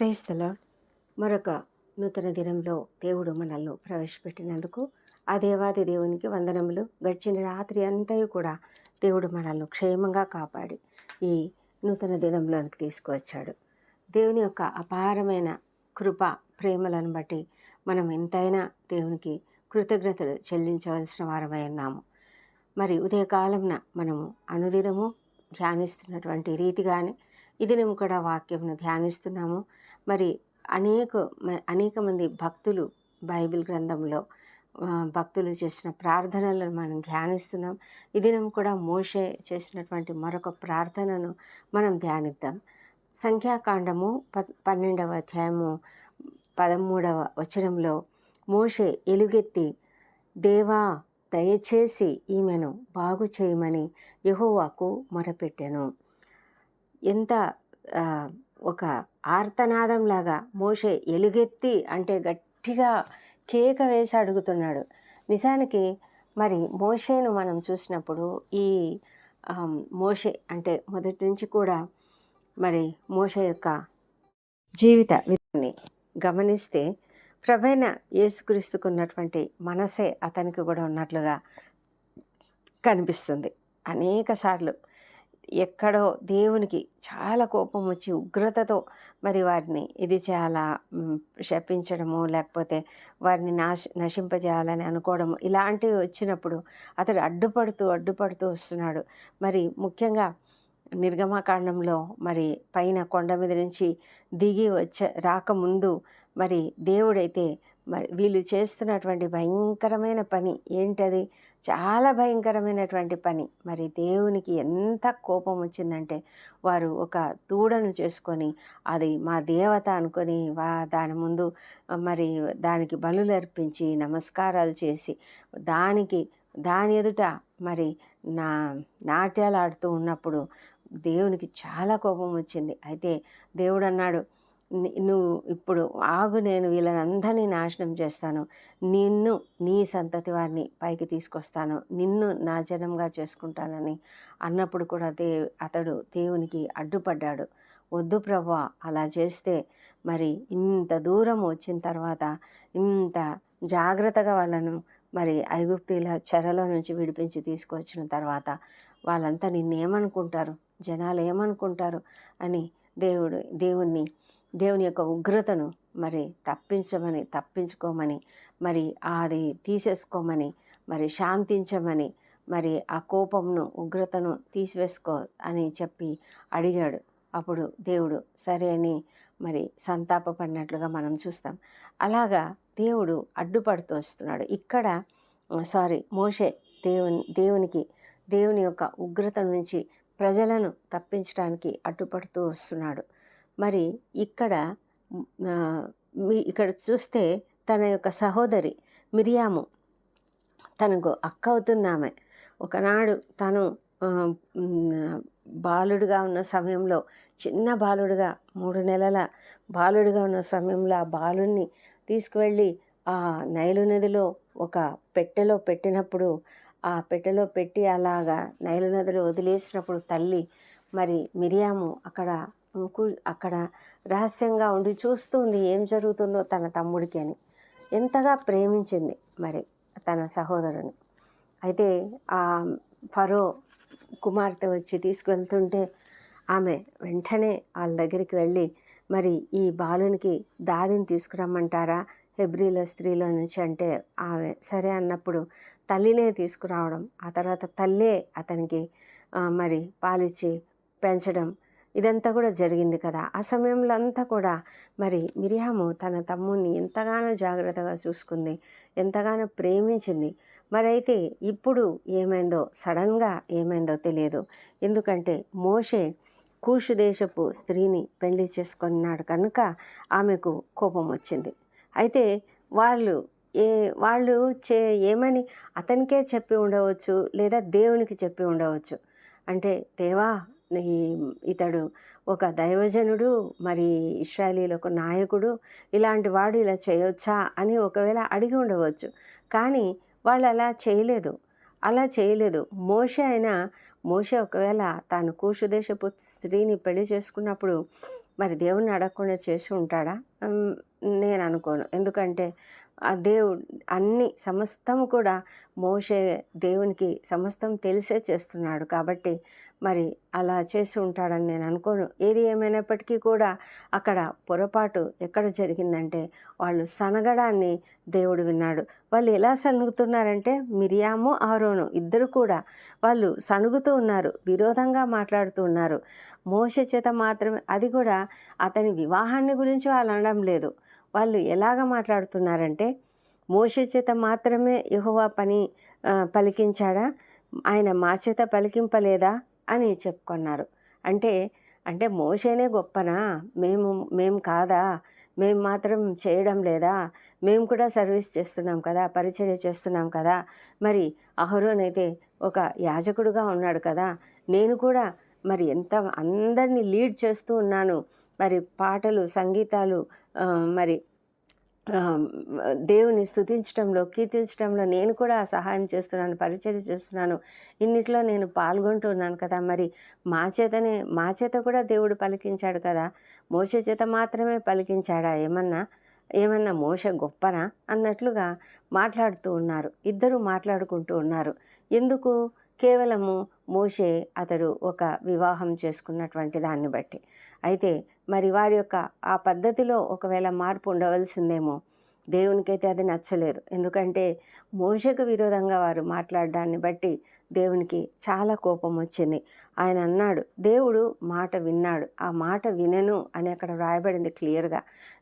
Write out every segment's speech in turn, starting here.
క్రైస్తల మరొక నూతన దినంలో దేవుడు మనల్ని ప్రవేశపెట్టినందుకు ఆ దేవాది దేవునికి వందనములు. గడిచిన రాత్రి అంతయు కూడా దేవుడు మనల్ని క్షేమంగా కాపాడి ఈ నూతన దినంలోనికి తీసుకువచ్చాడు. దేవుని యొక్క అపారమైన కృప ప్రేమలను బట్టి మనం ఎంతైనా దేవునికి కృతజ్ఞతలు చెల్లించవలసిన వారమై ఉన్నాము. మరి ఉదయకాలంన మనము అనుదినము ధ్యానిస్తున్నటువంటి రీతిగానే ఈ దినం కూడా వాక్యంను ధ్యానిస్తున్నాము. మరి అనేక అనేక మంది భక్తులు బైబిల్ గ్రంథంలో భక్తులు చేసిన ప్రార్థనలను మనం ధ్యానిస్తున్నాం. ఈ దినం కూడా మోషే చేసినటువంటి మరొక ప్రార్థనను మనం ధ్యానిద్దాం. సంఖ్యాకాండము ప పన్నెండవ అధ్యాయము పదమూడవ వచనంలో మోషే ఎలుగెత్తి దేవా దయచేసి ఈమెను బాగు చేయమని యహోవాకు మొరపెట్టాను. ఎంత ఒక ఆర్తనాదంలాగా మోషే ఎలుగెత్తి అంటే గట్టిగా కేక వేసి అడుగుతున్నాడు. నిజానికి మరి మోషేను మనం చూసినప్పుడు ఈ మోషే అంటే మొదటి నుంచి కూడా మరి మోషే యొక్క జీవిత విధాన్ని గమనిస్తే ప్రభైన యేసుక్రీస్తుకున్నటువంటి మనసే అతనికి కూడా ఉన్నట్లుగా కనిపిస్తుంది. అనేక సార్లు ఎక్కడో దేవునికి చాలా కోపం వచ్చి ఉగ్రతతో మరి వారిని ఇది చాలా శపించడము లేకపోతే వారిని నాశ నశింపజేయాలని అనుకోవడము ఇలాంటివి వచ్చినప్పుడు అతడు అడ్డుపడుతూ అడ్డుపడుతూ వస్తున్నాడు. మరి ముఖ్యంగా నిర్గమాకాండంలో మరి పైన కొండ మీద నుంచి దిగి వచ్చే రాకముందు మరి దేవుడైతే వీళ్ళు చేస్తున్నటువంటి భయంకరమైన పని ఏంటది? చాలా భయంకరమైనటువంటి పని. మరి దేవునికి ఎంత కోపం వచ్చిందంటే వారు ఒక దూడను చేసుకొని అది మా దేవత అనుకొని వా దాని ముందు మరి దానికి బలులు అర్పించి నమస్కారాలు చేసి దానికి దాని ఎదుట మరి నా నాట్యాలు ఆడుతూ ఉన్నప్పుడు దేవునికి చాలా కోపం వచ్చింది. అయితే దేవుడు అన్నాడు నువ్వు ఇప్పుడు ఆగు నేను వీళ్ళనందరినీ నాశనం చేస్తాను. నిన్ను నీ సంతతి వారిని పైకి తీసుకొస్తాను. నిన్ను నా జనంగా చేసుకుంటానని అన్నప్పుడు కూడా దే అతడు దేవునికి అడ్డుపడ్డాడు. వద్దు ప్రభా అలా చేస్తే మరి ఇంత దూరం వచ్చిన తర్వాత ఇంత జాగ్రత్తగా వాళ్ళను మరి ఐగుప్తీల చెరలో నుంచి విడిపించి తీసుకొచ్చిన తర్వాత వాళ్ళంతా నిన్నేమనుకుంటారు? జనాలు ఏమనుకుంటారు అని దేవుడు దేవుణ్ణి దేవుని యొక్క ఉగ్రతను మరి తప్పించమని తప్పించుకోమని మరి అది తీసేసుకోమని మరి శాంతించమని మరి ఆ కోపంను ఉగ్రతను తీసివేసుకో అని చెప్పి అడిగాడు. అప్పుడు దేవుడు సరే అని మరి సంతాపపడినట్లుగా మనం చూస్తాం. అలాగా దేవుడు అడ్డుపడుతూ వస్తున్నాడు. ఇక్కడ సారీ మోషే దేవుని దేవునికి దేవుని యొక్క ఉగ్రత నుంచి ప్రజలను తప్పించడానికి అడ్డుపడుతూ వస్తున్నాడు. మరి ఇక్కడ మీ ఇక్కడ చూస్తే తన యొక్క సహోదరి మిరియాము తనకు అక్క అవుతుంది ఆమె. ఒకనాడు తను బాలుడిగా బాలుడుగా ఉన్న సమయంలో చిన్న బాలుడుగా మూడు నెలల బాలుడుగా ఉన్న సమయంలో ఆ బాలుని తీసుకువెళ్ళి ఆ నైలు నదిలో ఒక పెట్టెలో పెట్టినప్పుడు ఆ పెట్టెలో పెట్టి అలాగా నైలు నదిలో వదిలేసినప్పుడు తల్లి మరి మిరియాము అక్కడ అక్కడ రహస్యంగా ఉండి చూస్తుంది ఏం జరుగుతుందో తన తమ్ముడికి అని. ఎంతగా ప్రేమించింది మరి తన సహోదరుని. అయితే ఆ ఫరో కుమార్తె వచ్చి తీసుకువెళ్తుంటే ఆమె వెంటనే వాళ్ళ దగ్గరికి వెళ్ళి మరి ఈ బాలునికి దాదిని తీసుకురమ్మంటారా హెబ్రిలో స్త్రీలో నుంచి? అంటే ఆమె సరే అన్నప్పుడు తల్లినే తీసుకురావడం ఆ తర్వాత తల్లే అతనికి మరి పాలిచ్చి పెంచడం ఇదంతా కూడా జరిగింది కదా. ఆ సమయంలో అంతా కూడా మరి మిరియాము తన తమ్ముని ఎంతగానో జాగ్రత్తగా చూసుకుంది ఎంతగానో ప్రేమించింది. మరి అయితే ఇప్పుడు ఏమైందో సడన్గా ఏమైందో తెలియదు. ఎందుకంటే మోషే కూషు దేశపు స్త్రీని పెళ్ళి చేసుకున్నాడు కనుక ఆమెకు కోపం వచ్చింది. అయితే వాళ్ళు ఏ వాళ్ళు చే ఏమని అతనికే చెప్పి ఉండవచ్చు లేదా దేవునికి చెప్పి ఉండవచ్చు. అంటే దేవా ఈ ఇతడు ఒక దైవజనుడు మరి ఇస్రాయలీలకు నాయకుడు ఇలాంటి వాడు ఇలా చేయొచ్చా అని ఒకవేళ అడిగి ఉండవచ్చు. కానీ వాళ్ళు అలా చేయలేదు. అలా చేయలేదు. మోషే అయినా మోషే ఒకవేళ తాను కూషు దేశపు స్త్రీని పెళ్ళి చేసుకున్నప్పుడు మరి దేవుణ్ణి అడగకుండా చేసి ఉంటాడా? నేను అనుకోను. ఎందుకంటే ఆ దేవుడు అన్ని సమస్తం కూడా మోసే దేవునికి సమస్తం తెలిసే చేస్తున్నాడు. కాబట్టి మరి అలా చేసి ఉంటాడని నేను అనుకోను. ఏది ఏమైనప్పటికీ కూడా అక్కడ పొరపాటు ఎక్కడ జరిగిందంటే వాళ్ళు సనగడాన్ని దేవుడు విన్నాడు. వాళ్ళు ఎలా సనుగుతున్నారంటే మిరియాము ఆరోను ఇద్దరు కూడా వాళ్ళు సనుగుతూ ఉన్నారు విరోధంగా మాట్లాడుతూ ఉన్నారు. మోస చేత మాత్రమే అది కూడా అతని వివాహాన్ని గురించి వాళ్ళు అనడం లేదు. వాళ్ళు ఎలాగ మాట్లాడుతున్నారంటే మోసే చేత మాత్రమే యహోవా పని పలికించాడా? ఆయన మా చేత పలికింపలేదా? అని చెప్పుకున్నారు. అంటే అంటే మోసేనే గొప్పనా? మేము మేము కాదా? మేము మాత్రం చేయడం లేదా? మేము కూడా సర్వీస్ చేస్తున్నాం కదా? పరిచర్య చేస్తున్నాం కదా? మరి అహరోన్ అయితే ఒక యాజకుడుగా ఉన్నాడు కదా? నేను కూడా మరి ఎంత అందరినీ లీడ్ చేస్తూ ఉన్నాను. మరి పాటలు సంగీతాలు మరి దేవుని స్థుతించడంలో కీర్తించడంలో నేను కూడా సహాయం చేస్తున్నాను పరిచయం చేస్తున్నాను. ఇన్నిట్లో నేను పాల్గొంటున్నాను కదా మరి మా చేతనే మా చేత కూడా దేవుడు పలికించాడు కదా. మోస చేత మాత్రమే పలికించాడా? ఏమన్నా ఏమన్నా మోస గొప్పనా? అన్నట్లుగా మాట్లాడుతూ ఉన్నారు. ఇద్దరు మాట్లాడుకుంటూ ఉన్నారు. ఎందుకు? కేవలము మోషే అతడు ఒక వివాహం చేసుకున్నటువంటి దాన్ని బట్టి. అయితే మరి వారి యొక్క ఆ పద్ధతిలో ఒకవేళ మార్పు ఉండవలసిందేమో దేవునికైతే అది నచ్చలేదు. ఎందుకంటే మోషకు విరోధంగా వారు మాట్లాడడాన్ని బట్టి దేవునికి చాలా కోపం వచ్చింది. ఆయన అన్నాడు దేవుడు మాట విన్నాడు. ఆ మాట వినను అని అక్కడ వ్రాయబడింది క్లియర్గా.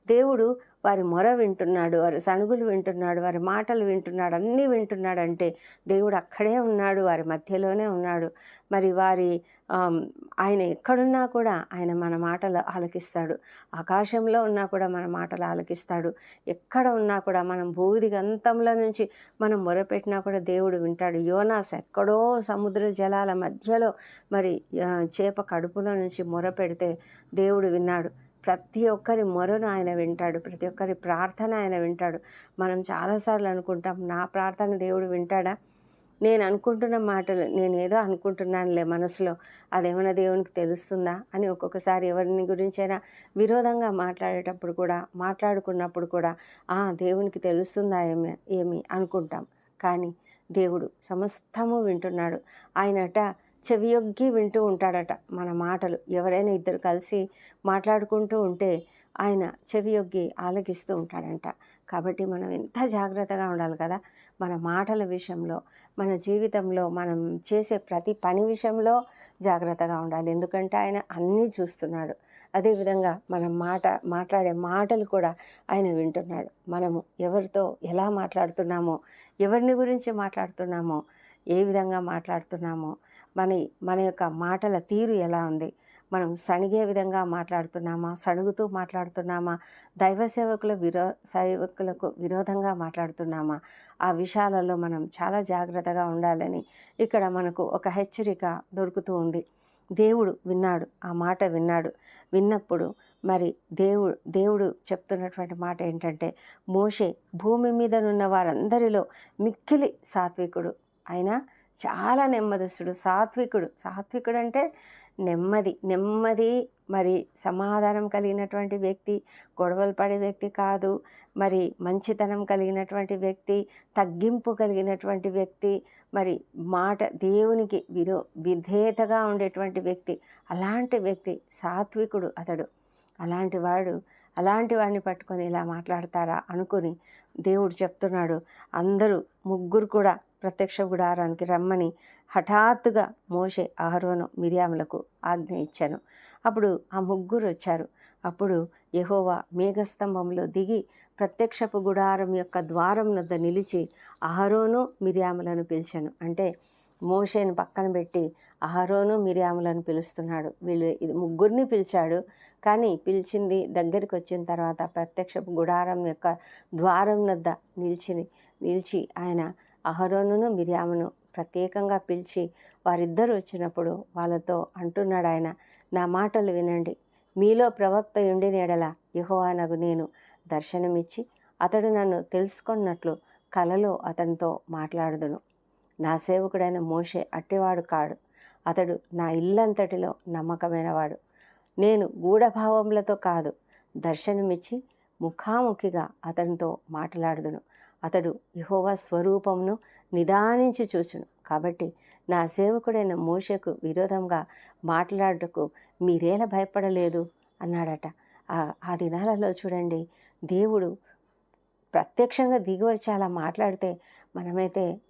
దేవుడు వారి మొర వింటున్నాడు వారి సణుగులు వింటున్నాడు వారి మాటలు వింటున్నాడు అన్నీ వింటున్నాడు అంటే దేవుడు అక్కడే ఉన్నాడు వారి మధ్యలోనే ఉన్నాడు. మరి వారి ఆయన ఎక్కడున్నా కూడా ఆయన మన మాటలు ఆలకిస్తాడు. ఆకాశంలో ఉన్నా కూడా మన మాటలు ఆలకిస్తాడు. ఎక్కడ ఉన్నా కూడా మనం భూదిగంతంలో నుంచి మనం మొరపెట్టినా కూడా దేవుడు వింటాడు. యోనాస్ ఎక్కడో సముద్ర జలాల మధ్యలో మరి చేప కడుపులో నుంచి మొరపెడితే దేవుడు విన్నాడు. ప్రతి ఒక్కరి మొరను ఆయన వింటాడు. ప్రతి ఒక్కరి ప్రార్థన ఆయన వింటాడు. మనం చాలాసార్లు అనుకుంటాం నా ప్రార్థన దేవుడు వింటాడా? నేను అనుకుంటున్న మాటలు నేనేదో అనుకుంటున్నానులే మనసులో. అదేమైనా దేవునికి తెలుస్తుందా? అని ఒక్కొక్కసారి ఎవరిని గురించైనా విరోధంగా మాట్లాడేటప్పుడు కూడా మాట్లాడుకున్నప్పుడు కూడా ఆ దేవునికి తెలుస్తుందా ఏమి ఏమి అనుకుంటాం. కానీ దేవుడు సమస్తము వింటున్నాడు. ఆయనట చెవియొగ్గి వింటూ ఉంటాడట మన మాటలు. ఎవరైనా ఇద్దరు కలిసి మాట్లాడుకుంటూ ఉంటే ఆయన చెవియొగ్గి ఆలకిస్తూ ఉంటాడంట. కాబట్టి మనం ఎంత జాగ్రత్తగా ఉండాలి కదా? మన మాటల విషయంలో మన జీవితంలో మనం చేసే ప్రతి పని విషయంలో జాగ్రత్తగా ఉండాలి. ఎందుకంటే ఆయన అన్నీ చూస్తున్నాడు. అదేవిధంగా మనం మాట మాట్లాడే మాటలు కూడా ఆయన వింటున్నాడు. మనము ఎవరితో ఎలా మాట్లాడుతున్నామో ఎవరిని గురించి మాట్లాడుతున్నామో ఏ విధంగా మాట్లాడుతున్నామో మన మన యొక్క మాటల తీరు ఎలా ఉంది మనం సణిగే విధంగా మాట్లాడుతున్నామా? సణుగుతూ మాట్లాడుతున్నామా? దైవ సేవకుల విరో సేవకులకు విరోధంగా మాట్లాడుతున్నామా? ఆ విషయాలలో మనం చాలా జాగ్రత్తగా ఉండాలని ఇక్కడ మనకు ఒక హెచ్చరిక దొరుకుతూ ఉంది. దేవుడు విన్నాడు ఆ మాట విన్నాడు. విన్నప్పుడు మరి దేవుడు దేవుడు చెప్తున్నటువంటి మాట ఏంటంటే మోషే భూమి మీదనున్న వారందరిలో మిక్కిలి సాత్వికుడు. ఆయన చాలా నెమ్మదస్తుడు సాత్వికుడు. సాత్వికుడు అంటే నెమ్మది నెమ్మది మరి సమాధానం కలిగినటువంటి వ్యక్తి గొడవలు పడే వ్యక్తి కాదు. మరి మంచితనం కలిగినటువంటి వ్యక్తి తగ్గింపు కలిగినటువంటి వ్యక్తి మరి మాట దేవునికి విరో విధేయతగా ఉండేటువంటి వ్యక్తి అలాంటి వ్యక్తి సాత్వికుడు అతడు. అలాంటి వాడు అలాంటి వాడిని పట్టుకొని ఇలా మాట్లాడతారా అనుకుని దేవుడు చెప్తున్నాడు. అందరూ ముగ్గురు కూడా ప్రత్యక్ష గుడారానికి రమ్మని హఠాత్తుగా మోషే అహరోను మిరియాములకు ఆజ్ఞ ఇచ్చాను. అప్పుడు ఆ ముగ్గురు వచ్చారు. అప్పుడు యహోవా మేఘస్తంభంలో దిగి ప్రత్యక్షపు గుడారం యొక్క ద్వారం వద్ద నిలిచి అహరోను మిరియాములను పిలిచాను. అంటే మోషేని పక్కన పెట్టి అహరోను మిరియాములను పిలుస్తున్నాడు. వీళ్ళు ఇది ముగ్గురిని పిలిచాడు. కానీ పిలిచింది దగ్గరికి వచ్చిన తర్వాత ప్రత్యక్షపు గుడారం యొక్క ద్వారం వద్ద నిలిచి నిలిచి ఆయన అహరోనును మిరియామును ప్రత్యేకంగా పిలిచి వారిద్దరు వచ్చినప్పుడు వాళ్ళతో అంటున్నాడు ఆయన నా మాటలు వినండి. మీలో ప్రవక్త ఉండి నీడల యహోవానగు నేను దర్శనమిచ్చి అతడు నన్ను తెలుసుకున్నట్లు కలలో అతనితో మాట్లాడుదును. నా సేవకుడైన మోషే అట్టివాడు కాడు. అతడు నా ఇల్లంతటిలో నమ్మకమైనవాడు. నేను గూఢభావములతో కాదు దర్శనమిచ్చి ముఖాముఖిగా అతనితో మాట్లాడుదును. అతడు యెహోవా స్వరూపమును నిదానించి చూచును. కాబట్టి నా సేవకుడైన మోషకు విరోధంగా మాట్లాడుటకు మీరేలా భయపడలేదు? అన్నాడట. ఆ- ఆ దినాలలో చూడండి దేవుడు ప్రత్యక్షంగా దిగి వచ్చి అలా మాట్లాడితే మనమైతే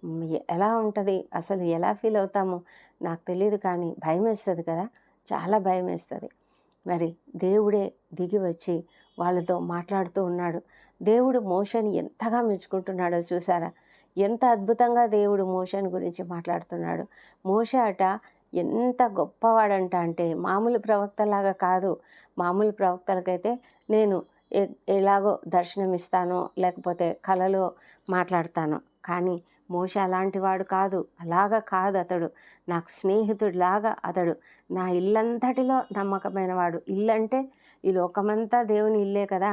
ఎలా ఉంటుంది? అసలు ఎలా ఫీల్ అవుతాము? నాకు తెలియదు కానీ భయం వేస్తుంది కదా? చాలా భయం వేస్తుంది మరి దేవుడే దిగి వచ్చి వాళ్ళతో మాట్లాడుతూ ఉన్నాడు. దేవుడు మోషన్ ఎంతగా మెచ్చుకుంటున్నాడో చూసారా? ఎంత అద్భుతంగా దేవుడు మోషన్ గురించి మాట్లాడుతున్నాడు. మోష అట ఎంత గొప్పవాడంట అంటే మామూలు ప్రవక్తలాగా కాదు. మామూలు ప్రవక్తలకైతే నేను ఎలాగో దర్శనమిస్తాను లేకపోతే కలలో మాట్లాడతాను. కానీ మోష అలాంటివాడు కాదు. అలాగా కాదు అతడు. నాకు స్నేహితుడిలాగా అతడు. నా ఇల్లంతటిలో నమ్మకమైనవాడు ఇల్లంటే ఇల్లు అంటే ఈ లోకమంతా దేవుని ఇల్లే కదా.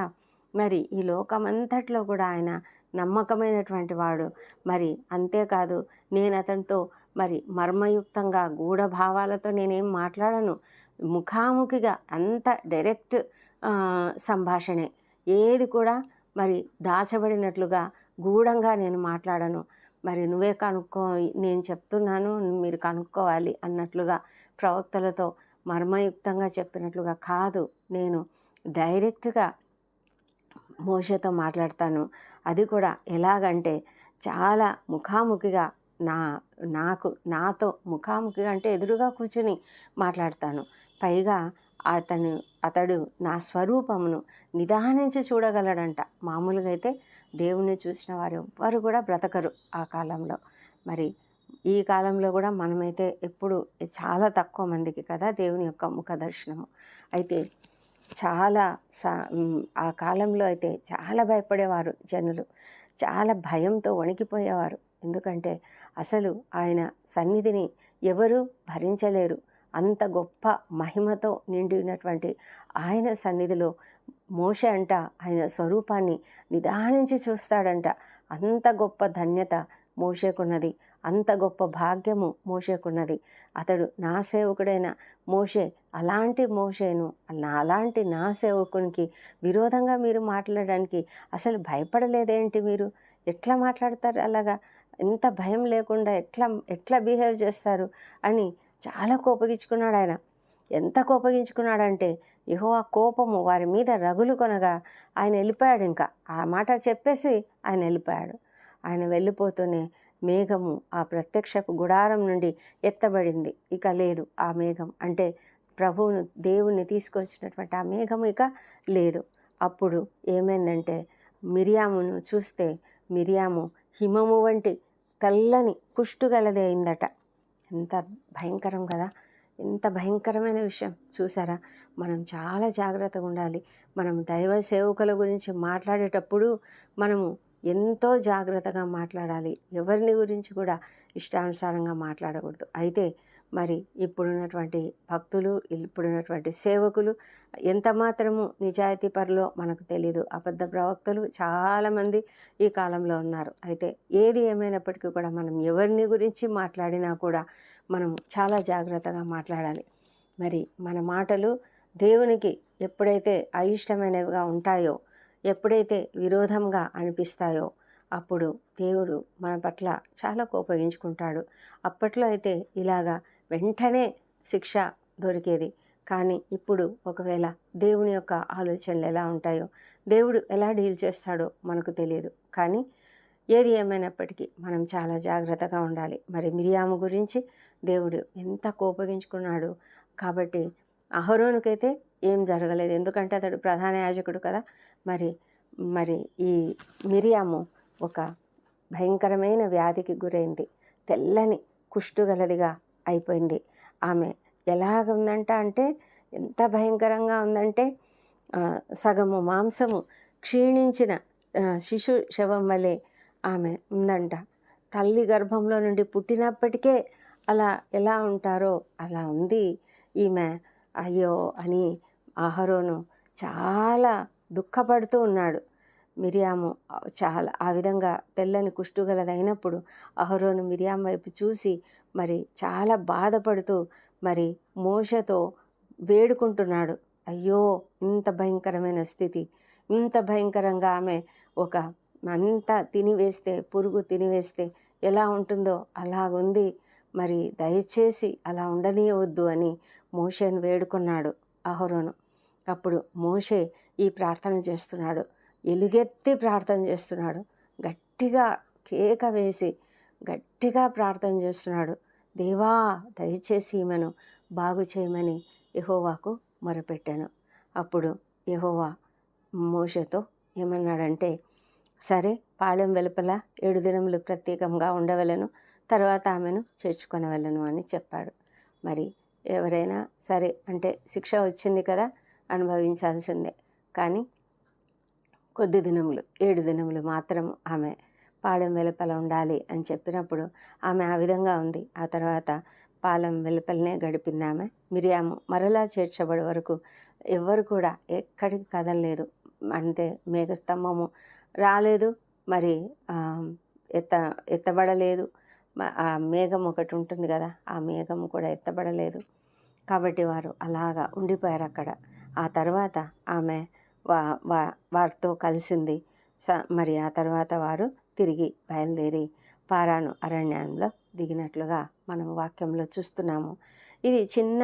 మరి ఈ లోకమంతట్లో కూడా ఆయన నమ్మకమైనటువంటి వాడు. మరి అంతేకాదు నేను అతనితో మరి మర్మయుక్తంగా గూఢభావాలతో నేనేం మాట్లాడను. ముఖాముఖిగా అంత డైరెక్ట్ సంభాషణే. ఏది కూడా మరి దాచబడినట్లుగా గూఢంగా నేను మాట్లాడను. మరి నువ్వే కనుక్కో నేను చెప్తున్నాను మీరు కనుక్కోవాలి అన్నట్లుగా ప్రవక్తలతో మర్మయుక్తంగా చెప్పినట్లుగా కాదు. నేను డైరెక్ట్గా మోషతో మాట్లాడతాను. అది కూడా ఎలాగంటే చాలా ముఖాముఖిగా నా నాకు నాతో ముఖాముఖిగా అంటే ఎదురుగా కూర్చుని మాట్లాడతాను. పైగా అతను అతడు నా స్వరూపమును నిదానించి చూడగలడంట. మామూలుగా అయితే దేవుణ్ణి చూసిన వారు ఎవ్వరు కూడా బ్రతకరు ఆ కాలంలో. మరి ఈ కాలంలో కూడా మనమైతే ఎప్పుడు చాలా తక్కువ మందికి కదా దేవుని యొక్క ముఖ దర్శనము. అయితే చాలా సా ఆ కాలంలో అయితే చాలా భయపడేవారు జనులు. చాలా భయంతో వణికిపోయేవారు. ఎందుకంటే అసలు ఆయన సన్నిధిని ఎవరు భరించలేరు. అంత గొప్ప మహిమతో నిండినటువంటి ఆయన సన్నిధిలో మోష అంట ఆయన స్వరూపాన్ని నిదానించి చూస్తాడంట. అంత గొప్ప ధన్యత మోషేకున్నది. అంత గొప్ప భాగ్యము మోషేకున్నది. అతడు నా సేవకుడైన మోషే అలాంటి మోషేను నా అలాంటి నా సేవకునికి విరోధంగా మీరు మాట్లాడడానికి అసలు భయపడలేదేంటి మీరు? ఎట్లా మాట్లాడతారు అలాగా? ఎంత భయం లేకుండా ఎట్లా ఎట్లా బిహేవ్ చేస్తారు? అని చాలా కోపగించుకున్నాడు ఆయన ఎంత కోపగించుకున్నాడంటే ఇహో ఆ కోపము వారి మీద రగులు కొనగా ఆయన వెళ్ళిపోయాడు ఇంకా. ఆ మాట చెప్పేసి ఆయన వెళ్ళిపోయాడు. ఆయన వెళ్ళిపోతూనే మేఘము ఆ ప్రత్యక్షపు గుడారం నుండి ఎత్తబడింది. ఇక లేదు ఆ మేఘం. అంటే ప్రభువును దేవుణ్ణి తీసుకొచ్చినటువంటి ఆ మేఘం ఇక లేదు. అప్పుడు ఏమైందంటే మిరియామును చూస్తే మిరియాము హిమము వంటి తెల్లని కుష్టుగలది అయిందట. ఎంత భయంకరం కదా! ఎంత భయంకరమైన విషయం. చూసారా? మనం చాలా జాగ్రత్తగా ఉండాలి. మనం దైవ సేవకుల గురించి మాట్లాడేటప్పుడు మనము ఎంతో జాగ్రత్తగా మాట్లాడాలి. ఎవరిని గురించి కూడా ఇష్టానుసారంగా మాట్లాడకూడదు. అయితే మరి ఇప్పుడున్నటువంటి భక్తులు ఇప్పుడున్నటువంటి సేవకులు ఎంత మాత్రము నిజాయితీ పరులో మనకు తెలియదు అబద్ధ ప్రవక్తలు చాలామంది ఈ కాలంలో ఉన్నారు. అయితే ఏది ఏమైనప్పటికీ కూడా మనం ఎవరిని గురించి మాట్లాడినా కూడా మనం చాలా జాగ్రత్తగా మాట్లాడాలి. మరి మన మాటలు దేవునికి ఎప్పుడైతే అయిష్టమైనవిగా ఉంటాయో ఎప్పుడైతే విరోధంగా అనిపిస్తాయో అప్పుడు దేవుడు మన పట్ల చాలా కోపగించుకుంటాడు. అప్పట్లో అయితే ఇలాగా వెంటనే శిక్ష దొరికేది. కానీ ఇప్పుడు ఒకవేళ దేవుని యొక్క ఆలోచనలు ఎలా ఉంటాయో దేవుడు ఎలా డీల్ చేస్తాడో మనకు తెలియదు. కానీ ఏది ఏమైనప్పటికీ మనం చాలా జాగ్రత్తగా ఉండాలి. మరి మిరియాము గురించి దేవుడు ఎంత కోపగించుకున్నాడు. కాబట్టి అహరోనుకైతే ఏం జరగలేదు. ఎందుకంటే అతడు ప్రధాన యాజకుడు కదా. మరి మరి ఈ మిరియాము ఒక భయంకరమైన వ్యాధికి గురైంది. తెల్లని కుష్టుగలదిగా అయిపోయింది. ఆమె ఎలాగ ఉందంట అంటే ఎంత భయంకరంగా ఉందంటే సగము మాంసము క్షీణించిన శిశు శవం వలె ఆమె ఉందంట. తల్లి గర్భంలో నుండి పుట్టినప్పటికే అలా ఎలా ఉంటారో అలా ఉంది. ఈమె అయ్యో అని అహరోను చాలా దుఃఖపడుతూ ఉన్నాడు. మిరియాము చాలా ఆ విధంగా తెల్లని కుష్టుగలదైనప్పుడు అహరోను మిరియాం వైపు చూసి మరి చాలా బాధపడుతూ మరి మోషతో వేడుకుంటున్నాడు. అయ్యో ఇంత భయంకరమైన స్థితి. ఇంత భయంకరంగా ఆమె ఒక అంతా తినివేస్తే పురుగు తినివేస్తే ఎలా ఉంటుందో అలాగుంది మరి దయచేసి అలా ఉండనీయవద్దు అని మోషేను వేడుకున్నాడు అహరోను. అప్పుడు మోషే ఈ ప్రార్థన చేస్తున్నాడు. ఎలుగెత్తి ప్రార్థన చేస్తున్నాడు. గట్టిగా కేక వేసి గట్టిగా ప్రార్థన చేస్తున్నాడు. దేవా దయచేసి ఈమెను బాగు చేయమని యహోవాకు మొరపెట్టాను. అప్పుడు యహోవా మోషతో ఏమన్నాడంటే సరే పాలెం వెలుపల ఏడు దినములు ప్రత్యేకంగా ఉండవలను తర్వాత ఆమెను చేర్చుకొనవలను అని చెప్పాడు. మరి ఎవరైనా సరే అంటే శిక్ష వచ్చింది కదా అనుభవించాల్సిందే. కానీ కొద్ది దినములు ఏడు దినములు మాత్రం ఆమె పాలెం వెలుపల ఉండాలి అని చెప్పినప్పుడు ఆమె ఆ విధంగా ఉంది. ఆ తర్వాత పాలెం వెలుపలనే గడిపింది ఆమె. మిరియాము మరలా చేర్చబడి వరకు ఎవ్వరు కూడా ఎక్కడికి కదలలేదు. అంటే మేఘస్తంభము రాలేదు మరి ఎత్త ఎత్తబడలేదు. ఆ మేఘం ఒకటి ఉంటుంది కదా ఆ మేఘం కూడా ఎత్తబడలేదు. కాబట్టి వారు అలాగా ఉండిపోయారు అక్కడ. ఆ తర్వాత ఆమె వా వా వారితో కలిసింది. స మరి ఆ తర్వాత వారు తిరిగి బయలుదేరి పారాను అరణ్యంలో దిగినట్లుగా మనం వాక్యంలో చూస్తున్నాము. ఇది చిన్న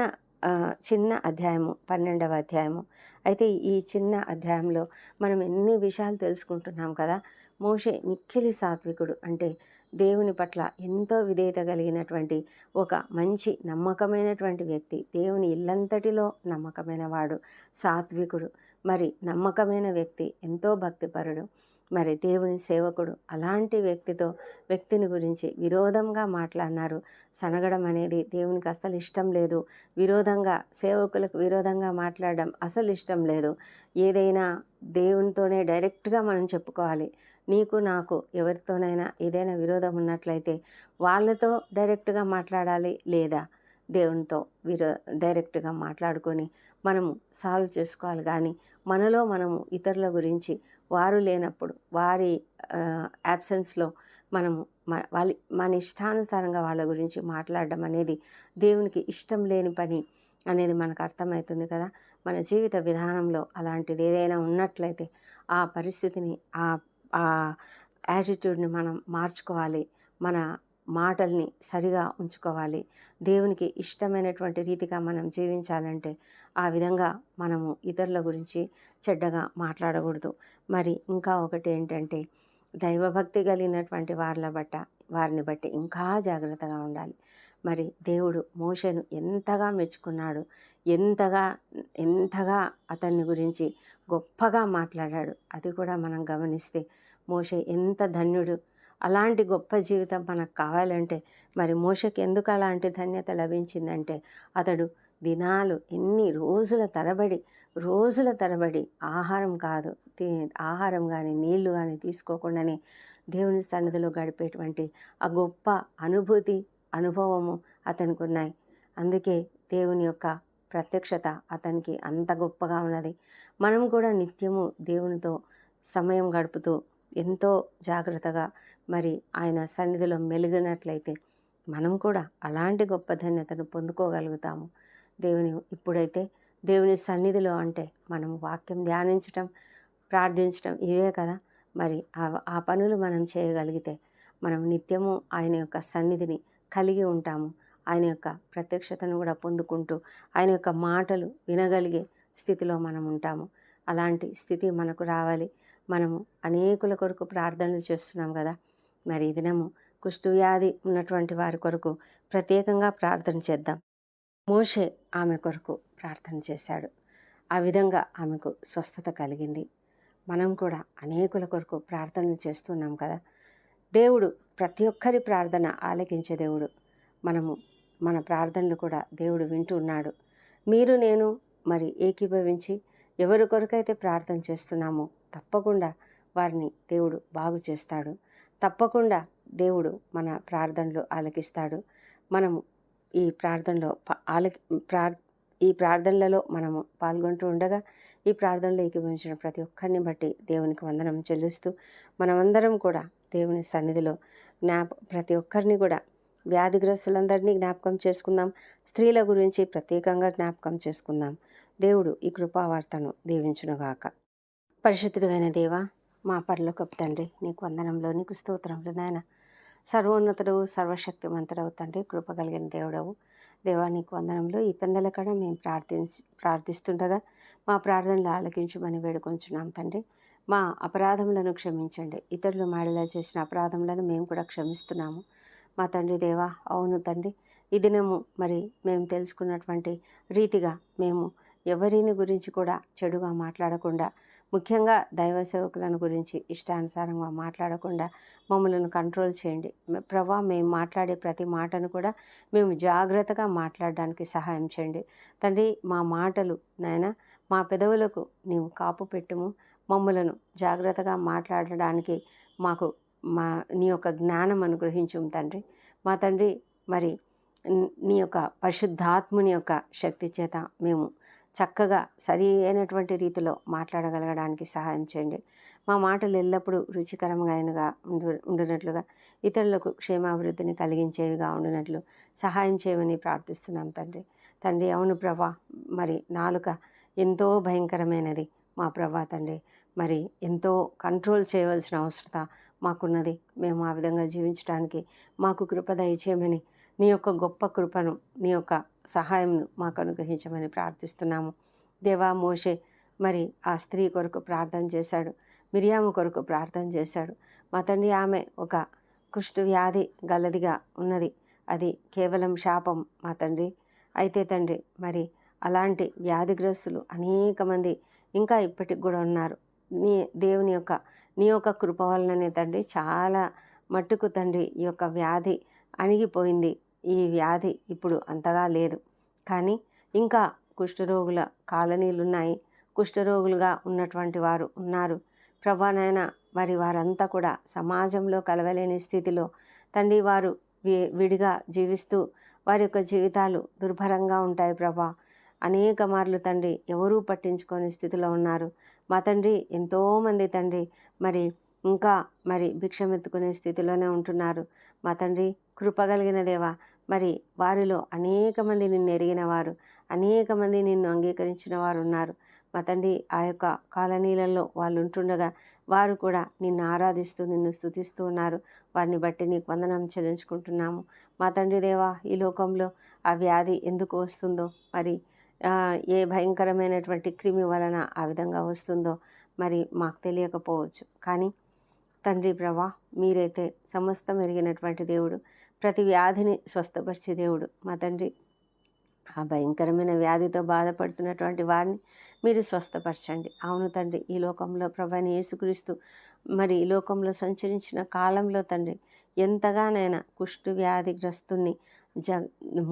చిన్న అధ్యాయము పన్నెండవ అధ్యాయము. అయితే ఈ చిన్న అధ్యాయంలో మనం ఎన్ని విషయాలు తెలుసుకుంటున్నాం కదా? మోషే మిక్కిలి సాత్వికుడు అంటే దేవుని పట్ల ఎంతో విధేయత కలిగినటువంటి ఒక మంచి నమ్మకమైనటువంటి వ్యక్తి. దేవుని ఇల్లంతటిలో నమ్మకమైన వాడు సాత్వికుడు. మరి నమ్మకమైన వ్యక్తి ఎంతో భక్తిపరుడు మరి దేవుని సేవకుడు అలాంటి వ్యక్తితో వ్యక్తిని గురించి విరోధంగా మాట్లాడినారు. సనగడం అనేది దేవునికి అసలు ఇష్టం లేదు. విరోధంగా సేవకులకు విరోధంగా మాట్లాడడం అసలు ఇష్టం లేదు. ఏదైనా దేవునితోనే డైరెక్ట్గా మనం చెప్పుకోవాలి. నీకు నాకు ఎవరితోనైనా ఏదైనా విరోధం ఉన్నట్లయితే వాళ్ళతో డైరెక్ట్గా మాట్లాడాలి లేదా దేవునితో విరో డైరెక్ట్గా మాట్లాడుకొని మనము సాల్వ్ చేసుకోవాలి. కానీ మనలో మనము ఇతరుల గురించి వారు లేనప్పుడు వారి యాబ్సెన్స్లో మనము వాళ్ళ మన ఇష్టానుసారంగా వాళ్ళ గురించి మాట్లాడడం అనేది దేవునికి ఇష్టం లేని పని అనేది మనకు అర్థమవుతుంది కదా. మన జీవిత విధానంలో అలాంటిది ఏదైనా ఉన్నట్లయితే ఆ పరిస్థితిని ఆ యాటిట్యూడ్ని మనం మార్చుకోవాలి. మన మాటల్ని సరిగా ఉంచుకోవాలి. దేవునికి ఇష్టమైనటువంటి రీతిగా మనం జీవించాలంటే ఆ విధంగా మనము ఇతరుల గురించి చెడ్డగా మాట్లాడకూడదు. మరి ఇంకా ఒకటి ఏంటంటే దైవభక్తి కలిగినటువంటి వారిని బట్ట వారిని బట్టి ఇంకా జాగ్రత్తగా ఉండాలి. మరి దేవుడు మోషను ఎంతగా మెచ్చుకున్నాడు ఎంతగా ఎంతగా అతన్ని గురించి గొప్పగా మాట్లాడాడు అది కూడా మనం గమనిస్తే మోషే ఎంత ధన్యుడు అలాంటి గొప్ప జీవితం మనకు కావాలంటే మరి మోషకి ఎందుకు అలాంటి ధన్యత లభించిందంటే అతడు దినాలు ఎన్ని రోజుల తరబడి రోజుల తరబడి ఆహారం కాదు ఆహారం కానీ నీళ్ళు కానీ తీసుకోకుండానే దేవుని సన్నిధిలో గడిపేటువంటి ఆ గొప్ప అనుభూతి అనుభవము అతనికి ఉన్నాయి అందుకే దేవుని యొక్క ప్రత్యక్షత అతనికి అంత గొప్పగా ఉన్నది. మనం కూడా నిత్యము దేవునితో సమయం గడుపుతూ ఎంతో జాగ్రత్తగా మరి ఆయన సన్నిధిలో మెలిగినట్లయితే మనం కూడా అలాంటి గొప్ప ధన్యతను పొందుకోగలుగుతాము. దేవుని ఇప్పుడైతే దేవుని సన్నిధిలో అంటే మనం వాక్యం ధ్యానించటం ప్రార్థించటం ఇవే కదా. మరి ఆ పనులు మనం చేయగలిగితే మనం నిత్యము ఆయన యొక్క సన్నిధిని కలిగి ఉంటాము. ఆయన యొక్క ప్రత్యక్షతను కూడా పొందుకుంటూ ఆయన యొక్క మాటలు వినగలిగే స్థితిలో మనం ఉంటాము. అలాంటి స్థితి మనకు రావాలి. మనము అనేకుల కొరకు ప్రార్థనలు చేస్తున్నాం కదా. మరి ఈ దినము కుష్ఠవ్యాధి ఉన్నటువంటి వారి కొరకు ప్రత్యేకంగా ప్రార్థన చేద్దాం. మోషే ఆమె కొరకు ప్రార్థన చేశాడు. ఆ విధంగా ఆమెకు స్వస్థత కలిగింది. మనం కూడా అనేకుల కొరకు ప్రార్థనలు చేస్తున్నాం కదా. దేవుడు ప్రతి ఒక్కరి ప్రార్థన ఆలకించే దేవుడు. మనము మన ప్రార్థనలు కూడా దేవుడు వింటూ ఉన్నాడు. మీరు నేను మరి ఏకీభవించి ఎవరి కొరకైతే ప్రార్థన చేస్తున్నామో తప్పకుండా వారిని దేవుడు బాగు చేస్తాడు. తప్పకుండా దేవుడు మన ప్రార్థనలు ఆలకిస్తాడు. మనము ఈ ప్రార్థనలో ఆలకి ప్రార్ ఈ ప్రార్థనలలో మనము పాల్గొంటూ ఉండగా ఈ ప్రార్థనలో ఏకీభవించిన ప్రతి ఒక్కరిని బట్టి దేవునికి వందనం చెల్లిస్తూ మనమందరం కూడా దేవుని సన్నిధిలో జ్ఞాప ప్రతి ఒక్కరిని కూడా వ్యాధిగ్రస్తులందరినీ జ్ఞాపకం చేసుకుందాం. స్త్రీల గురించి ప్రత్యేకంగా జ్ఞాపకం చేసుకుందాం. దేవుడు ఈ కృపావార్తను దీవించునుగాక. పరిశుద్ధుడైన దేవ మా పరలోకపు తండ్రి నీకు వందనంలో నీకు స్తోత్రంలో నాయన. సర్వోన్నతుడు సర్వశక్తిమంతుడవు తండ్రి కృప కలిగిన దేవుడవు. దేవా నీకు వందనంలో ఈ పెందల కడ మేము ప్రార్థించి ప్రార్థిస్తుండగా మా ప్రార్థనలు ఆలకించమని వేడుకొంచున్నాం తండ్రి. మా అపరాధములను క్షమించండి. ఇతరులు మాడిలా చేసిన అపరాధములను మేము కూడా క్షమిస్తున్నాము. మా తండ్రి దేవా అవును తండ్రి. ఈ దినము మరి మేము తెలుసుకున్నటువంటి రీతిగా మేము ఎవరిని గురించి కూడా చెడుగా మాట్లాడకుండా ముఖ్యంగా దైవ సేవకులను గురించి ఇష్టానుసారంగా మాట్లాడకుండా మమ్మల్ని కంట్రోల్ చేయండి. ప్రభా మేము మాట్లాడే ప్రతి మాటను కూడా మేము జాగ్రత్తగా మాట్లాడడానికి సహాయం చేయండి. తండ్రి మా మాటలు నాయన మా పెదవులకు నీవు కాపు పెట్టుము. మమ్మలను జాగ్రత్తగా మాట్లాడడానికి మాకు మా నీ యొక్క జ్ఞానం అనుగ్రహించుము తండ్రి. మా తండ్రి మరి నీ యొక్క పరిశుద్ధాత్ముని యొక్క శక్తి చేత మేము చక్కగా సరి అయినటువంటి రీతిలో మాట్లాడగలగడానికి సహాయం చేయండి. మా మాటలు ఎల్లప్పుడూ రుచికరమైనగా ఉండు ఉండినట్లుగా ఇతరులకు క్షేమాభివృద్ధిని కలిగించేవిగా ఉండినట్లు సహాయం చేయమని ప్రార్థిస్తున్నాం తండ్రి. తండ్రి అవును ప్రభా మరి నాలుక ఎంతో భయంకరమైనది మా ప్రభా తండ్రి. మరి ఎంతో కంట్రోల్ చేయవలసిన అవసరత మాకున్నది. మేము ఆ విధంగా జీవించడానికి మాకు కృప దయచేయమని నీ యొక్క గొప్ప కృపను నీ యొక్క సహాయంను మాకు అనుగ్రహించమని ప్రార్థిస్తున్నాము. దేవా మోషే మరి ఆ స్త్రీ కొరకు ప్రార్థన చేశాడు మిరియాము కొరకు ప్రార్థన చేశాడు. మా తండ్రి ఆమె ఒక కుష్టు వ్యాధి గలదిగా ఉన్నది. అది కేవలం శాపం మా తండ్రి. అయితే తండ్రి మరి అలాంటి వ్యాధిగ్రస్తులు అనేక మంది ఇంకా ఇప్పటికి కూడా ఉన్నారు. నీ దేవుని యొక్క నీ యొక్క కృప వలననే తండ్రి చాలా మట్టుకు తండ్రి ఈ యొక్క వ్యాధి అణిగిపోయింది. ఈ వ్యాధి ఇప్పుడు అంతగా లేదు. కానీ ఇంకా కుష్ఠరోగుల కాలనీలు ఉన్నాయి కుష్ఠరోగులుగా ఉన్నటువంటి వారు ఉన్నారు. ప్రభానైన మరి వారంతా కూడా సమాజంలో కలవలేని స్థితిలో తండ్రి వారు వి- విడిగా జీవిస్తూ వారి యొక్క జీవితాలు దుర్భరంగా ఉంటాయి ప్రభా. అనేక మార్లు తండ్రి ఎవరూ పట్టించుకోని స్థితిలో ఉన్నారు. మా తండ్రి ఎంతోమంది తండ్రి మరి ఇంకా మరి భిక్షమెత్తుకునే స్థితిలోనే ఉంటున్నారు. మా తండ్రి కృపగలిగిన దేవా మరి వారిలో అనేక మంది నిన్ను ఎరిగిన వారు అనేక మంది నిన్ను అంగీకరించిన వారు ఉన్నారు. మా తండ్రి ఆ యొక్క కాలనీలలో వాళ్ళు ఉంటుండగా వారు కూడా నిన్ను ఆరాధిస్తూ నిన్ను స్థుతిస్తూ ఉన్నారు. వారిని బట్టి నీకు వందనం చెల్లించుకుంటున్నాము. మా తండ్రి దేవా ఈ లోకంలో ఆ వ్యాధి ఎందుకు వస్తుందో మరి ఏ భయంకరమైనటువంటి క్రిమి వలన ఆ విధంగా వస్తుందో మరి మాకు తెలియకపోవచ్చు. కానీ తండ్రి ప్రభా మీరైతే సమస్తం ఎరిగినటువంటి దేవుడు. ప్రతి వ్యాధిని స్వస్థపరిచే దేవుడు మా తండ్రి. ఆ భయంకరమైన వ్యాధితో బాధపడుతున్నటువంటి వారిని మీరు స్వస్థపరచండి. అవును తండ్రి ఈ లోకంలో ప్రభాని యేసుక్రీస్తు మరి ఈ లోకంలో సంచరించిన కాలంలో తండ్రి ఎంతగానైనా కుష్టు వ్యాధిగ్రస్తుని జ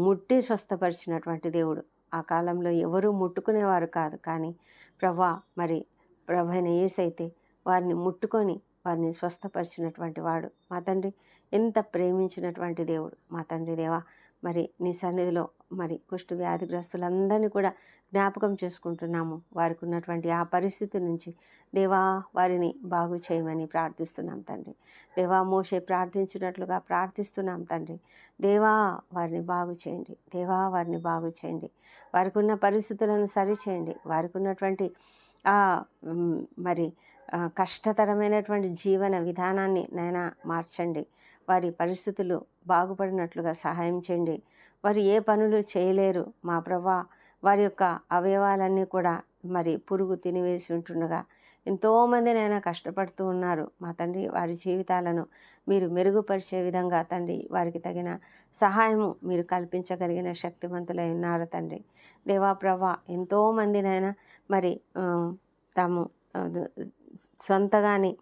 ముట్టి స్వస్థపరిచినటువంటి దేవుడు. ఆ కాలంలో ఎవరూ ముట్టుకునేవారు కాదు. కానీ ప్రభా మరి ప్రభైన ఏసైతే వారిని ముట్టుకొని వారిని స్వస్థపరిచినటువంటి వాడు మా తండ్రి. ఎంత ప్రేమించినటువంటి దేవుడు మా తండ్రి దేవా. మరి నీ సన్నిధిలో మరి కుష్టు వ్యాధిగ్రస్తులందరినీ కూడా జ్ఞాపకం చేసుకుంటున్నాము. వారికి ఉన్నటువంటి ఆ పరిస్థితి నుంచి దేవా వారిని బాగు చేయమని ప్రార్థిస్తున్నాం తండ్రి. దేవా మోషే ప్రార్థించినట్లుగా ప్రార్థిస్తున్నాం తండ్రి. దేవా వారిని బాగు చేయండి. దేవా వారిని బాగు చేయండి. వారికి ఉన్న పరిస్థితులను సరిచేయండి. వారికి ఉన్నటువంటి ఆ మరి కష్టతరమైనటువంటి జీవన విధానాన్ని నైనా మార్చండి. వారి పరిస్థితులు బాగుపడినట్లుగా సహాయం చేయండి. వారు ఏ పనులు చేయలేరు. మా ప్రభా వారి యొక్క అవయవాలన్నీ కూడా మరి పురుగు తినివేసి ఉంటుండగా ఎంతోమంది నైనా కష్టపడుతూ ఉన్నారు. మా తండ్రి వారి జీవితాలను మీరు మెరుగుపరిచే విధంగా తండ్రి వారికి తగిన సహాయము మీరు కల్పించగలిగిన శక్తివంతులై ఉన్నారు తండ్రి. దేవా ప్రభా ఎంతోమందినైనా మరి తాము సొంతగానే సొంతగాని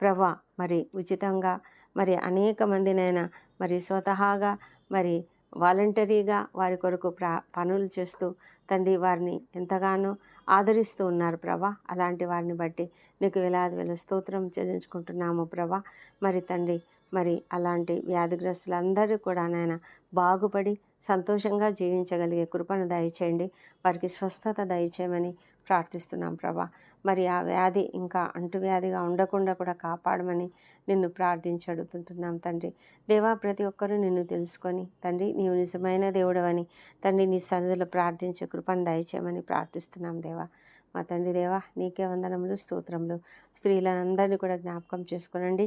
ప్రభా మరి ఉచితంగా మరి అనేక మందినైనా మరి స్వతహాగా మరి వాలంటరీగా వారి కొరకు ప్రా పనులు చేస్తూ తండ్రి వారిని ఎంతగానో ఆదరిస్తూ ఉన్నారు ప్రభా. అలాంటి వారిని బట్టి నీకు వేలాది వేల స్తోత్రం చెల్లించుకుంటున్నాము ప్రభా. మరి తండ్రి మరి అలాంటి వ్యాధిగ్రస్తులందరూ కూడా నాయన బాగుపడి సంతోషంగా జీవించగలిగే కృపను దయచేయండి. వారికి స్వస్థత దయచేయమని ప్రార్థిస్తున్నాం ప్రభా. మరి ఆ వ్యాధి ఇంకా అంటువ్యాధిగా ఉండకుండా కూడా కాపాడమని నిన్ను ప్రార్థించి అడుగుతుంటున్నాం తండ్రి. దేవా ప్రతి ఒక్కరూ నిన్ను తెలుసుకొని తండ్రి నీవు నిజమైన దేవుడవని తండ్రి నీ సన్నిధిలో ప్రార్థించే కృపను దయచేయమని ప్రార్థిస్తున్నాం దేవా. మా తండ్రి దేవా నీకే వందనములు స్తోత్రములు. స్త్రీలందరినీ కూడా జ్ఞాపకం చేసుకోనండి.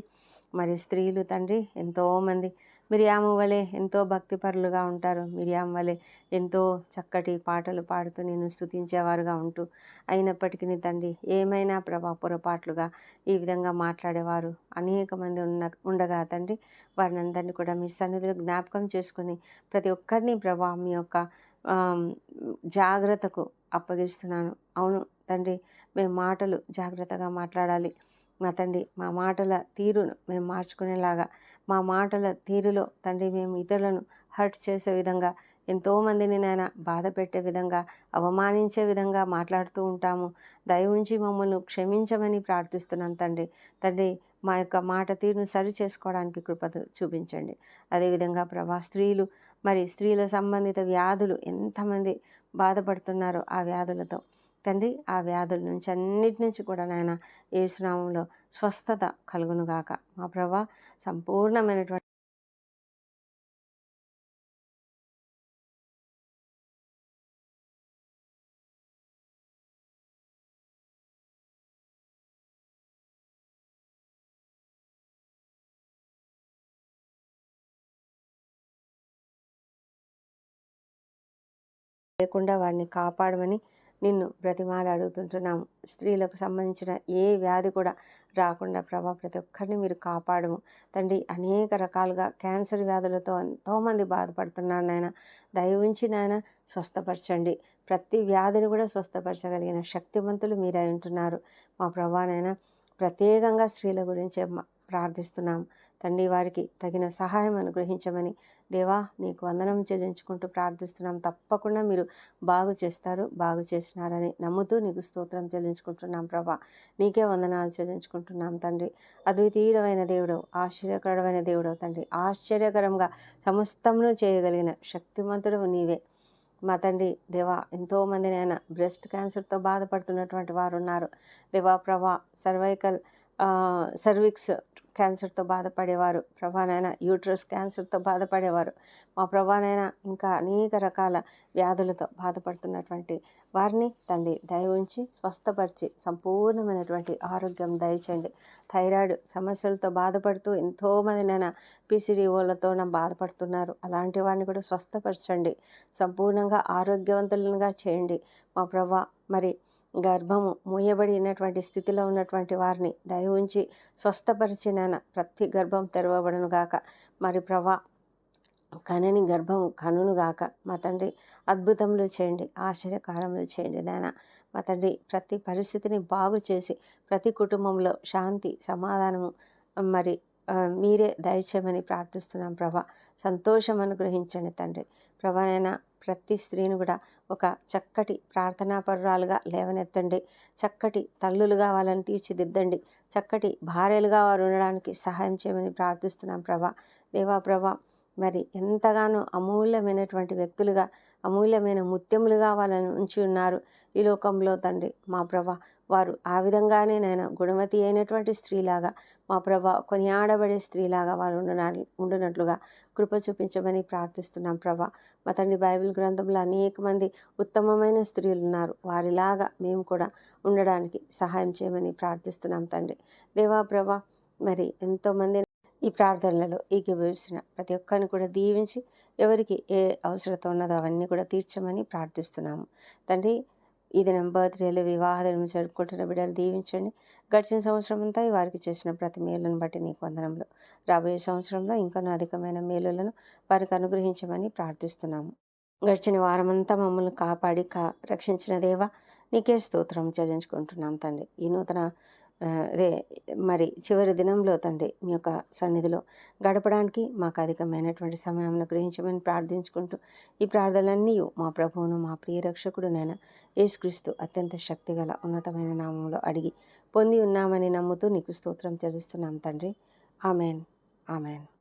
మరి స్త్రీలు తండ్రి ఎంతోమంది మిరియాము వలె ఎంతో భక్తిపరులుగా ఉంటారు. మిరియాం వలె ఎంతో చక్కటి పాటలు పాడుతూ నేను స్థుతించేవారుగా ఉంటూ అయినప్పటికీ తండ్రి ఏమైనా ప్రభా పొరపాట్లుగా ఈ విధంగా మాట్లాడేవారు? అనేక మంది ఉన్న ఉండగా తండ్రి వారిని అందరినీ కూడా మీ సన్నిధిలో జ్ఞాపకం చేసుకుని ప్రతి ఒక్కరిని ప్రభా మీ యొక్క జాగ్రత్తకు అప్పగిస్తున్నాను. అవును తండ్రి మేము మాటలు జాగ్రత్తగా మాట్లాడాలి. మా తండ్రి మా మాటల తీరును మేము మార్చుకునేలాగా మా మాటల తీరులో తండ్రి మేము ఇతరులను హర్ట్ చేసే విధంగా ఎంతోమందిని నాయన బాధ పెట్టే విధంగా అవమానించే విధంగా మాట్లాడుతూ ఉంటాము. దయ ఉంచి మమ్మల్ని క్షమించమని ప్రార్థిస్తున్నాం తండ్రి. తండ్రి మా యొక్క మాట తీరును సరి చేసుకోవడానికి కృప చూపించండి. అదేవిధంగా ప్రభా స్త్రీలు మరి స్త్రీల సంబంధిత వ్యాధులు ఎంతమంది బాధపడుతున్నారో ఆ వ్యాధులతో తండ్రి ఆ వ్యాధుల నుంచి అన్నిటి నుంచి కూడా నాయన ఏసునామంలో స్వస్థత కలుగునుగాక మా ప్రభా సంపూర్ణమైనటువంటి లేకుండా వారిని కాపాడమని నిన్ను బ్రతిమాలు అడుగుతుంటున్నాము. స్త్రీలకు సంబంధించిన ఏ వ్యాధి కూడా రాకుండా ప్రభా ప్రతి ఒక్కరిని మీరు కాపాడము. తండ్రి అనేక రకాలుగా క్యాన్సర్ వ్యాధులతో ఎంతోమంది బాధపడుతున్నారు నాయన. దయవించి నాయన స్వస్థపరచండి. ప్రతి వ్యాధిని కూడా స్వస్థపరచగలిగిన శక్తివంతులు మీరై ఉంటున్నారు. మా ప్రభానైనా ప్రత్యేకంగా స్త్రీల గురించి ప్రార్థిస్తున్నాం తండ్రి వారికి తగిన సహాయం అనుగ్రహించమని దేవా నీకు వందనం చెల్లించుకుంటూ ప్రార్థిస్తున్నాం. తప్పకుండా మీరు బాగు చేస్తారు బాగు చేసినారని నమ్ముతూ నీకు స్తోత్రం చెల్లించుకుంటున్నాం ప్రభా. నీకే వందనాలు చెల్లించుకుంటున్నాం తండ్రి. అద్వితీయుడమైన దేవుడు ఆశ్చర్యకరమైన దేవుడు తండ్రి. ఆశ్చర్యకరంగా సమస్తమును చేయగలిగిన శక్తిమంతుడు నీవే. మా తండ్రి దేవా ఎంతోమంది నేను బ్రెస్ట్ క్యాన్సర్తో బాధపడుతున్నటువంటి వారు ఉన్నారు దేవా ప్రభా సర్వైకల్ సర్విక్స్ క్యాన్సర్తో బాధపడేవారు. ప్రభానైనా యూట్రస్ క్యాన్సర్తో బాధపడేవారు. మా ప్రభానైనా ఇంకా అనేక రకాల వ్యాధులతో బాధపడుతున్నటువంటి వారిని తండ్రి దయ ఉంచి స్వస్థపరిచి సంపూర్ణమైనటువంటి ఆరోగ్యం దయచేయండి. థైరాయిడ్ సమస్యలతో బాధపడుతూ ఎంతోమంది నేను పీసీడీఓలతో బాధపడుతున్నారు. అలాంటి వారిని కూడా స్వస్థపరచండి. సంపూర్ణంగా ఆరోగ్యవంతులుగా చేయండి. మా ప్రభా మరి గర్భము మూయబడినటువంటి స్థితిలో ఉన్నటువంటి వారిని దయ ఉంచి స్వస్థపరిచిన ప్రతి గర్భం తెరవబడును గాక. మరి ప్రభా కనని గర్భం కనును గాక. మా తండ్రి అద్భుతములు చేయండి ఆశ్చర్యకారములు చేయండి నాయన. మా తండ్రి ప్రతి పరిస్థితిని బాగు చేసి ప్రతి కుటుంబంలో శాంతి సమాధానము మరి మీరే దయచేయమని ప్రార్థిస్తున్నాం ప్రభా. సంతోషం అనుగ్రహించండి తండ్రి. ప్రభానైనా ప్రతి స్త్రీని కూడా ఒక చక్కటి ప్రార్థనాపరురాలుగా లేవనెత్తండి. చక్కటి తల్లులుగా వాళ్ళని తీర్చిదిద్దండి. చక్కటి భార్యలుగా వారు ఉండడానికి సహాయం చేయమని ప్రార్థిస్తున్నాం ప్రభా. దేవా ప్రభా మరి ఎంతగానో అమూల్యమైనటువంటి వ్యక్తులుగా అమూల్యమైన ముత్యములుగా వాళ్ళని ఉంచి ఉన్నారు ఈ లోకంలో తండ్రి. మా ప్రభ వారు ఆ విధంగానే నేను గుణవతి అయినటువంటి స్త్రీలాగా మా ప్రభ కొనియాడబడే స్త్రీలాగా వారు ఉండున ఉండునట్లుగా కృప చూపించమని ప్రార్థిస్తున్నాం ప్రభా. మా తండ్రి బైబిల్ గ్రంథంలో అనేక మంది ఉత్తమమైన స్త్రీలు ఉన్నారు. వారిలాగా మేము కూడా ఉండడానికి సహాయం చేయమని ప్రార్థిస్తున్నాం తండ్రి. దేవా ప్రభ మరి ఎంతోమంది ఈ ప్రార్థనలలో ఏకీభవిస్తున్న ప్రతి ఒక్కరిని కూడా దీవించి ఎవరికి ఏ అవసరత ఉన్నదో అవన్నీ కూడా తీర్చమని ప్రార్థిస్తున్నాము. తండ్రి ఈ దినం బర్త్డేలు వివాహ దినం జరుపుకుంటున్న బిడ్డలు దీవించండి. గడిచిన సంవత్సరం అంతా ఈ వారికి చేసిన ప్రతి మేలును బట్టి నీకు వందనంలో రాబోయే సంవత్సరంలో ఇంకా అధికమైన మేలులను వారికి అనుగ్రహించమని ప్రార్థిస్తున్నాము. గడిచిన వారమంతా మమ్మల్ని కాపాడి కా రక్షించిన దేవా నీకే స్తోత్రం చెల్లించుకుంటున్నాం తండ్రి. ఈ నూతన రే మరి చివరి దినంలో తండ్రి మీ యొక్క సన్నిధిలో గడపడానికి మాకు అధికమైనటువంటి సమయం గ్రహించమని ప్రార్థించుకుంటూ ఈ ప్రార్థనలన్నీ మా ప్రభువును మా ప్రియ రక్షకుడు నేను యేసుక్రీస్తు అత్యంత శక్తిగల ఉన్నతమైన నామంలో అడిగి పొంది ఉన్నామని నమ్ముతూ నీకు స్తోత్రం చెల్లిస్తున్నాం తండ్రి. ఆమెన్. ఆమెన్.